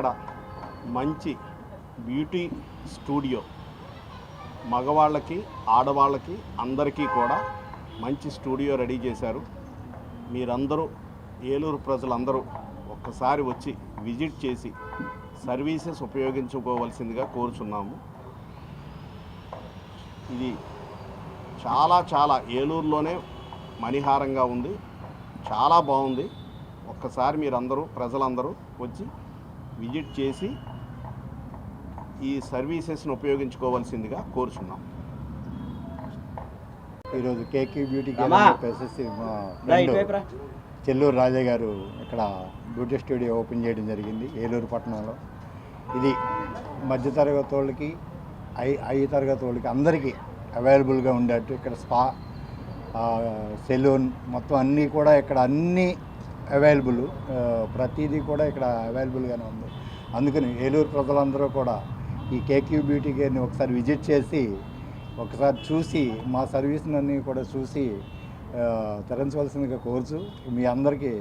ఇక్కడ మంచి beauty studio. మగవాళ్ళకి ఆడవాళ్ళకి అందరికీ కూడా మంచి స్టూడియో రెడీ చేశారు. మీరందరూ ఏలూరు ప్రజలందరూ ఒక్కసారి వచ్చి విజిట్ చేసి సర్వీసెస్ ఉపయోగించుకోవలసిందిగా కోరుచున్నాము. ఇది చాలా చాలా ఏలూరులోనే మణిహారంగా ఉంది. చాలా బాగుంది. ఒక్కసారి మీరందరూ ప్రజలందరూ వచ్చి విజిట్ చేసి ఈ సర్వీసెస్ను ఉపయోగించుకోవాల్సిందిగా కోరుచున్నాం. ఈరోజు కేకే బ్యూటీ చెప్పేసి మా ఫ్రెండ్ చెల్లూరు రాజా గారు ఇక్కడ బ్యూటీ స్టూడియో ఓపెన్ చేయడం జరిగింది ఏలూరు పట్టణంలో. ఇది మధ్యతరగతి వాళ్ళకి ఐ ఐదు తరగతి వాళ్ళకి అందరికీ అవైలబుల్గా ఉండేట్టు. ఇక్కడ స్పా సెలూన్ మొత్తం అన్నీ కూడా ఇక్కడ అన్నీ అవైలబుల్ ప్రతిదీ కూడా ఇక్కడ అవైలబుల్గానే ఉంది. అందుకని ఏలూరు ప్రజలందరూ కూడా ఈ కేక్యూ బ్యూటీ కేర్ని ఒకసారి విజిట్ చేసి ఒకసారి చూసి మా సర్వీస్ని కూడా చూసి తరించవలసిందిగా కోరుచు మీ అందరికీ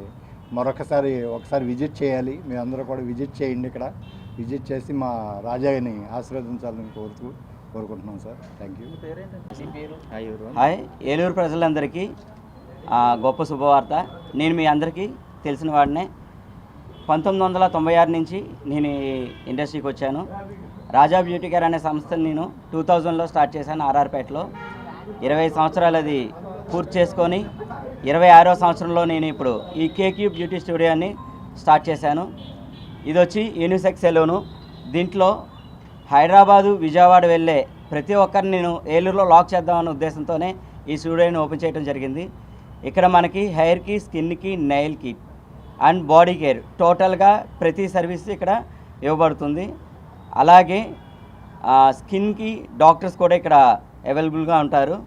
మరొకసారి ఒకసారి విజిట్ చేయాలి. మీ అందరూ కూడా విజిట్ చేయండి ఇక్కడ. విజిట్ చేసి మా రాజాని ఆశీర్వదించాలని కోరుతూ కోరుకుంటున్నాం sir. Thank you hi. Eluru ప్రజలందరికీ గొప్ప శుభవార్త. నేను మీ అందరికీ తెలిసిన వాడినే. పంతొమ్మిది వందల తొంభై ఆరు నుంచి నేను ఇండస్ట్రీకి వచ్చాను. రాజా బ్యూటీ కేర్ అనే సంస్థను నేను టూ థౌజండ్లో స్టార్ట్ చేశాను ఆర్ఆర్పేటలో. ఇరవై సంవత్సరాలు అది పూర్తి చేసుకొని ఇరవై ఆరో సంవత్సరంలో నేను ఇప్పుడు ఈ కేక్యూ బ్యూటీ స్టూడియోని స్టార్ట్ చేశాను. ఇది వచ్చి యూనిసెక్స్ సెలూను. దీంట్లో హైదరాబాదు విజయవాడ వెళ్ళే ప్రతి ఒక్కరిని నేను ఏలూరులో లాక్ చేద్దామనే ఉద్దేశంతోనే ఈ స్టూడియోని ఓపెన్ చేయడం జరిగింది. ఇక్కడ మనకి హెయిర్కి స్కిన్కి నెయిల్కి అండ్ బాడీ కేర్ టోటల్గా ప్రతి సర్వీస్ ఇక్కడ ఇవ్వబడుతుంది. అలాగే స్కిన్కి డాక్టర్స్ కూడా ఇక్కడ అవైలబుల్గా ఉంటారు.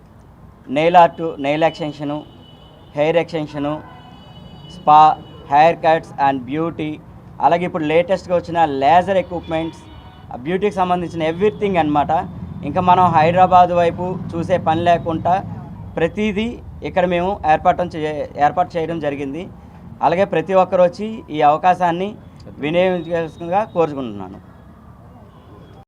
Nail art nail extension hair extension spa hair cuts and beauty అలాగే ఇప్పుడు లేటెస్ట్గా వచ్చిన లేజర్ ఎక్విప్మెంట్స్ బ్యూటీకి సంబంధించిన ఎవ్రీథింగ్ అనమాట ఇంకా మనం హైదరాబాద్ వైపు చూసే పని లేకుండా ప్రతిదీ ఇక్కడ మేము ఏర్పాటు ఏర్పాటు చేయడం జరిగింది. అలాగే ప్రతి ఒక్కరు వచ్చి ఈ అవకాశాన్ని వినియోగించాల్సిందిగా కోరుకుంటున్నాను.